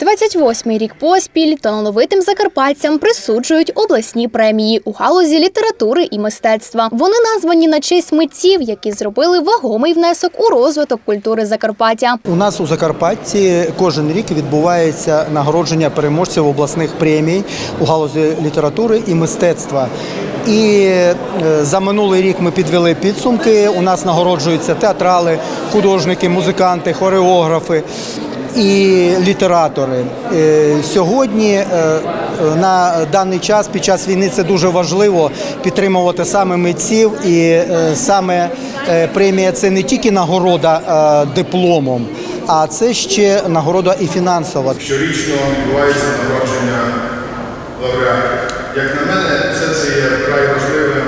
28-й рік поспіль талановитим закарпатцям присуджують обласні премії у галузі літератури і мистецтва. Вони названі на честь митців, які зробили вагомий внесок у розвиток культури Закарпаття. У нас у Закарпатті кожен рік відбувається нагородження переможців обласних премій у галузі літератури і мистецтва. І е, за минулий рік ми підвели підсумки. У нас нагороджуються театрали, художники, музиканти, хореографи і літератори. Е, Сьогодні е, на даний час під час війни це дуже важливо підтримувати саме митців, і е, саме премія це не тільки нагорода дипломом, а це ще нагорода і фінансова. Щорічно відбувається нагородження лауреатів. Як на мене, все це є вкрай важливим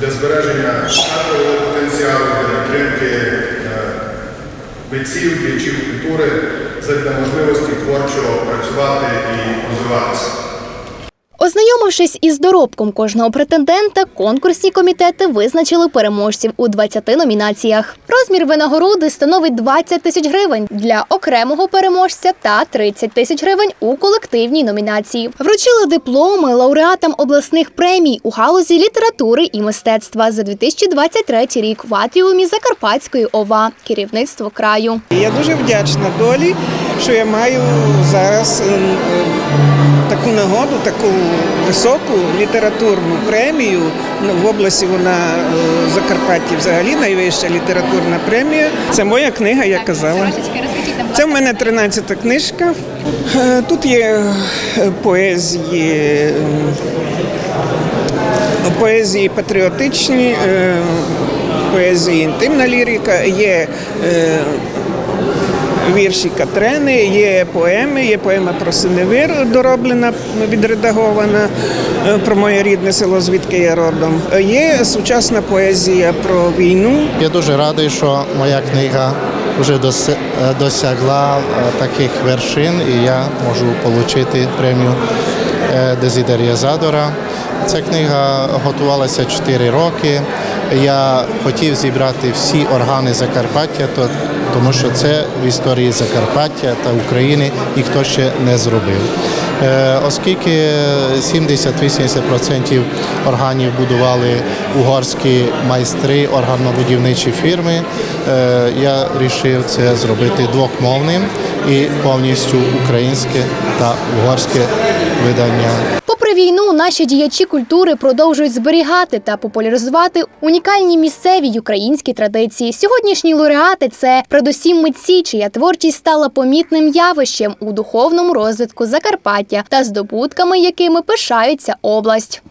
для збереження кадрового потенціалу, для підтримки митців, діячів культури, для можливості творчо працювати і розвиватися. Ознайомившись із доробком кожного претендента, конкурсні комітети визначили переможців у 20 номінаціях. Розмір винагороди становить 20 тисяч гривень для окремого переможця та 30 тисяч гривень у колективній номінації. Вручили дипломи лауреатам обласних премій у галузі літератури і мистецтва за 2023 рік в атріумі Закарпатської ОВА, керівництво краю. Я дуже вдячна долі, що я маю зараз е, е, таку нагоду, таку високу літературну премію. Ну, В області вона е, в Закарпатті взагалі найвища літературна премія. Це моя книга, я казала. Це в мене 13-та книжка. Е, Тут є е, поезії, е, поезії патріотичні, поезії інтимна лірика, є вірші Катрени, є поеми, є поема про Синевир дороблена, відредагована е, про моє рідне село, звідки я родом. Е, Є сучасна поезія про війну. Я дуже радий, що моя книга вже е, досягла таких вершин, і я можу отримати премію Дезідерія Задора. Ця книга готувалася 4 роки. Я хотів зібрати всі органи Закарпаття, тому що це в історії Закарпаття та України ніхто ще не зробив. Е, Оскільки 70-80% органів будували угорські майстри, органобудівничі фірми, е, я вирішив це зробити двохмовним і повністю українське та угорське видання. Попри війну, наші діячі культури продовжують зберігати та популяризувати унікальні місцеві українські традиції. Сьогоднішні лауреати це передусім митці, чия творчість стала помітним явищем у духовному розвитку Закарпаття та здобутками, якими пишається область.